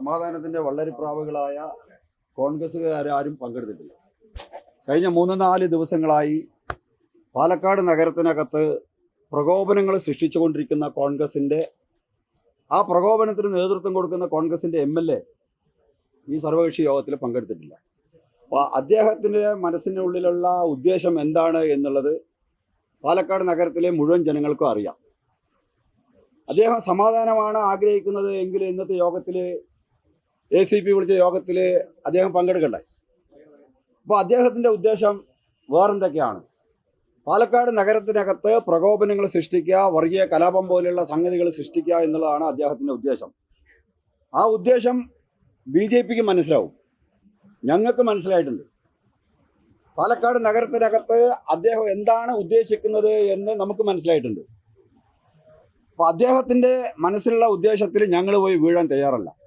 സമാധാനത്തിന്റെ വള്ളരിപ്രാവുകളായ കോൺഗ്രസ്സുകാരും പങ്കെടുത്തിട്ടില്ല. കഴിഞ്ഞ മൂന്ന് നാല് ദിവസങ്ങളായി പാലക്കാട് നഗരത്തിനകത്ത് പ്രകോപനങ്ങൾ സൃഷ്ടിച്ചുകൊണ്ടിരിക്കുന്ന കോൺഗ്രസിന്റെ ആ പ്രകോപനത്തിന് നേതൃത്വം കൊടുക്കുന്ന കോൺഗ്രസിന്റെ എം എൽ എ ഈ സർവകക്ഷി യോഗത്തിൽ പങ്കെടുത്തിട്ടില്ല. അപ്പോൾ അദ്ദേഹത്തിന്റെ മനസ്സിനുള്ളിലുള്ള ഉദ്ദേശം എന്താണ് എന്നുള്ളത് പാലക്കാട് നഗരത്തിലെ മുഴുവൻ ജനങ്ങൾക്കും അറിയാം. അദ്ദേഹം സമാധാനമാണ് ആഗ്രഹിക്കുന്നത് എങ്കിൽ ഇന്നത്തെ യോഗത്തിൽ എ സി പി വിളിച്ച യോഗത്തിൽ അദ്ദേഹം പങ്കെടുക്കണ്ടേ അപ്പോൾ അദ്ദേഹത്തിന്റെ ഉദ്ദേശം വേറെന്തൊക്കെയാണ്? പാലക്കാട് നഗരത്തിനകത്ത് പ്രകോപനങ്ങൾ സൃഷ്ടിക്കുക വർഗീയ കലാപം പോലെയുള്ള സംഗതികൾ സൃഷ്ടിക്കുക എന്നുള്ളതാണ് അദ്ദേഹത്തിന്റെ ഉദ്ദേശം. ആ ഉദ്ദേശം ബി ജെ പിക്ക് മനസ്സിലാവും. ഞങ്ങൾക്ക് മനസ്സിലായിട്ടുണ്ട്. പാലക്കാട് നഗരത്തിനകത്ത് അദ്ദേഹം എന്താണ് ഉദ്ദേശിക്കുന്നത് എന്ന് നമുക്ക് മനസ്സിലായിട്ടുണ്ട്. അപ്പോൾ അദ്ദേഹത്തിന്റെ മനസ്സിലുള്ള ഉദ്ദേശത്തിൽ ഞങ്ങൾ പോയി വീഴാൻ തയ്യാറല്ല.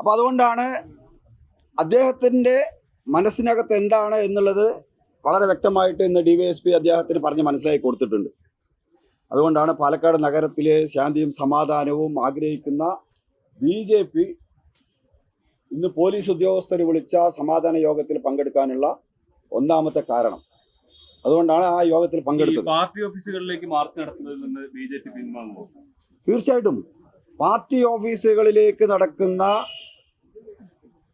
അപ്പോൾ അതുകൊണ്ടാണ് അദ്ദേഹത്തിന്റെ മനസ്സിനകത്ത് എന്താണ് എന്നുള്ളത് വളരെ വ്യക്തമായിട്ട് ഇന്ന് ഡി വൈ എസ് പി അദ്ദേഹത്തിന് പറഞ്ഞ് മനസ്സിലാക്കി കൊടുത്തിട്ടുണ്ട്. അതുകൊണ്ടാണ് പാലക്കാട് നഗരത്തിലെ ശാന്തിയും സമാധാനവും ആഗ്രഹിക്കുന്ന ബി ജെ പി ഇന്ന് പോലീസ് ഉദ്യോഗസ്ഥർ വിളിച്ച സമാധാന യോഗത്തിൽ പങ്കെടുക്കാനുള്ള ഒന്നാമത്തെ കാരണം. അതുകൊണ്ടാണ് ആ യോഗത്തിൽ പങ്കെടുത്തത്. പാർട്ടി ഓഫീസുകളിലേക്ക് മാർച്ച് നടത്തുന്നതിൽ നിന്ന് ബി ജെ പി പിൻവാങ്ങുമോ? തീർച്ചയായിട്ടും. പാർട്ടി ഓഫീസുകളിലേക്ക് നടക്കുന്ന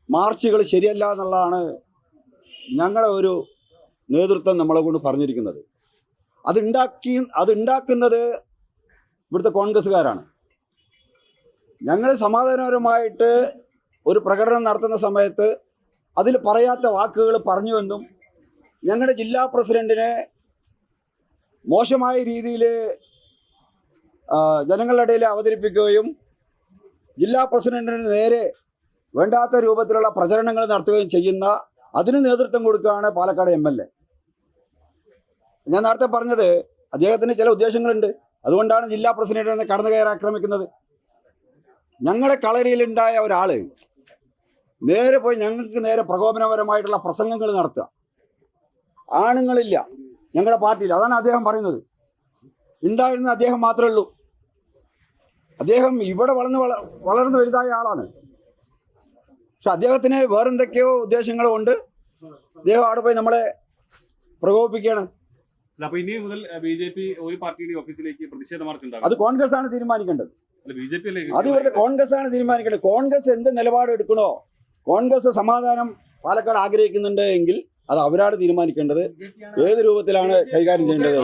മാർച്ചുകൾ ശരിയല്ല എന്നുള്ളതാണ് ഞങ്ങളുടെ ഒരു നേതൃത്വം നമ്മളെ കൊണ്ട് പറഞ്ഞിരിക്കുന്നത്. അതുണ്ടാക്കി അതുണ്ടാക്കുന്നത് ഇവിടുത്തെ കോൺഗ്രസ്സുകാരാണ്. ഞങ്ങൾ സമാധാനപരമായിട്ട് ഒരു പ്രകടനം നടത്തുന്ന സമയത്ത് അതിൽ പറയാത്ത വാക്കുകൾ പറഞ്ഞുവെന്നും ഞങ്ങളുടെ ജില്ലാ പ്രസിഡന്റിനെ മോശമായ രീതിയിൽ ജനങ്ങളുടെ ഇടയിൽ അവതരിപ്പിക്കുകയും ജില്ലാ പ്രസിഡന്റിന് നേരെ വേണ്ടാത്ത രൂപത്തിലുള്ള പ്രചരണങ്ങൾ നടത്തുകയും ചെയ്യുന്ന അതിന് നേതൃത്വം കൊടുക്കുകയാണ് പാലക്കാട് എം എൽ എ. ഞാൻ നേരത്തെ പറഞ്ഞത് അദ്ദേഹത്തിന് ചില ഉദ്ദേശങ്ങളുണ്ട്. അതുകൊണ്ടാണ് ജില്ലാ പ്രസിഡന്റ് പ്രസിഡന്റിനെ കടന്നു കയറി ആക്രമിക്കുന്നത്. ഞങ്ങളുടെ കളരിയിലുണ്ടായ ഒരാൾ നേരെ പോയി ഞങ്ങൾക്ക് നേരെ പ്രകോപനപരമായിട്ടുള്ള പ്രസംഗങ്ങൾ നടത്തുക. ആണുങ്ങളില്ല. ഞങ്ങളുടെ പാർട്ടിയിൽ. അതാണ് അദ്ദേഹം പറയുന്നത്. ഉണ്ടായിരുന്ന അദ്ദേഹം മാത്രമേ ഉള്ളൂ. അദ്ദേഹം ഇവിടെ വളർന്ന് വള വളർന്ന് വലുതായ ആളാണ്. പക്ഷെ അദ്ദേഹത്തിന് വേറെന്തൊക്കെയോ ഉദ്ദേശങ്ങളും ഉണ്ട്. അദ്ദേഹം അവിടെ പോയി നമ്മളെ പ്രകോപിപ്പിക്കുകയാണ്. അപ്പൊ ഇനി മുതൽ ബി ജെ പി ഒരു പാർട്ടിയുടെ ഓഫീസിലേക്ക് പ്രതിഷേധ മാർച്ച് അത് കോൺഗ്രസ് ആണ് തീരുമാനിക്കേണ്ടത് അത് ഇവിടുത്തെ കോൺഗ്രസ് ആണ് തീരുമാനിക്കേണ്ടത്. കോൺഗ്രസ് എന്ത് നിലപാട് എടുക്കണോ കോൺഗ്രസ് സമാധാനം പാലക്കാട് ആഗ്രഹിക്കുന്നുണ്ട് എങ്കിൽ അത് അവരാണ് തീരുമാനിക്കേണ്ടത്. ഏത് രൂപത്തിലാണ് കൈകാര്യം ചെയ്യേണ്ടത്?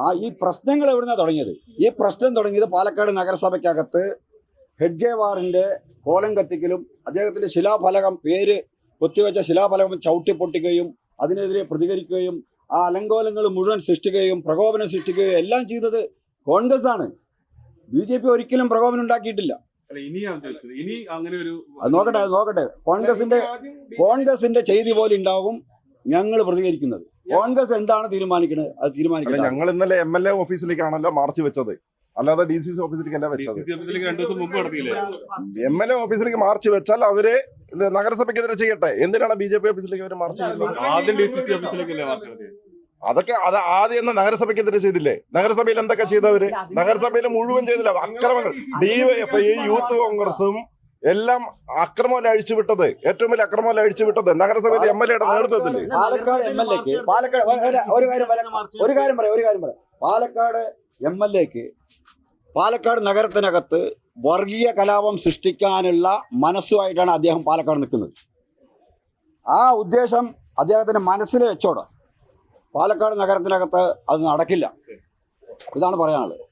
ആ ഈ പ്രശ്നങ്ങൾ എവിടുന്നാണ് തുടങ്ങിയത്? ഈ പ്രശ്നം തുടങ്ങിയത് പാലക്കാട് നഗരസഭയ്ക്കകത്ത് ഹെഡ്ഗേവാറിന്റെ കോലം കത്തിക്കലും അദ്ദേഹത്തിന്റെ ശിലാഫലകം പേര് കൊത്തിവെച്ച ശിലാഫലകം ചവിട്ടി പൊട്ടിക്കുകയും അതിനെതിരെ പ്രതികരിക്കുകയും ആ അലങ്കോലങ്ങൾ മുഴുവൻ സൃഷ്ടിക്കുകയും പ്രകോപനം സൃഷ്ടിക്കുകയും എല്ലാം ചെയ്തത് കോൺഗ്രസ് ആണ് ബി ജെ പി ഒരിക്കലും പ്രകോപനം ഉണ്ടാക്കിയിട്ടില്ല. അല്ല ഇനിയാണ് ചോദിച്ചത്. ഇനി അങ്ങനെ ഒരു അത് നോക്കട്ടെ അത് നോക്കട്ടെ. കോൺഗ്രസിന്റെ കോൺഗ്രസിന്റെ ചെയ്തി പോലെ ഉണ്ടാകും ഞങ്ങൾ പ്രതികരിക്കുന്നത്. കോൺഗ്രസ് എന്താണ് തീരുമാനിക്കുന്നത് അത് തീരുമാനിക്കുന്നത് ഞങ്ങൾ ഇന്നലെ എം എൽ എ ഓഫീസിലേക്കാണല്ലോ മാർച്ച് വെച്ചത്. അല്ലാതെ ഡി സി സി ഓഫീസിലേക്ക് അല്ല വെച്ചത്. എം എൽ എ ഓഫീസിലേക്ക് മാർച്ച് വെച്ചാൽ അവർ നഗരസഭയ്ക്കെതിരെ ചെയ്യട്ടെ. എന്തിനാണ് ബി ജെ പി ഓഫീസിലേക്ക് അവർ മാർച്ച് ചെയ്യുന്നത് അതൊക്കെ അത് ആദ്യം എന്ന നഗരസഭയ്ക്കെതിരെ ചെയ്തില്ലേ? നഗരസഭയിൽ എന്തൊക്കെ ചെയ്തവര്? നഗരസഭയിൽ മുഴുവൻ ചെയ്തില്ല. അക്രമങ്ങൾ. ഡിവൈഎഫ്ഐ യൂത്ത് കോൺഗ്രസും എല്ലാം അക്രമമല്ല അഴിച്ചുവിട്ടത്? ഏറ്റവും വലിയ അക്രമമല്ല അഴിച്ചുവിട്ടത്? നഗരസഭയിൽ എം എൽ എയുടെ നേതൃത്വത്തിൽ. പാലക്കാട് എം എൽ എക്ക് പാലക്കാട് ഒരു കാര്യം പറയാം ഒരു കാര്യം പറയാം. പാലക്കാട് എം എൽ എക്ക് പാലക്കാട് നഗരത്തിനകത്ത് വർഗീയ കലാപം സൃഷ്ടിക്കാനുള്ള മനസ്സുമായിട്ടാണ് അദ്ദേഹം പാലക്കാട് നിൽക്കുന്നത്. ആ ഉദ്ദേശം അദ്ദേഹത്തിന്റെ മനസ്സിൽ വെച്ചോട്. പാലക്കാട് നഗരത്തിനകത്ത് അത് നടക്കില്ല. ഇതാണ് പറയാനുള്ളത്.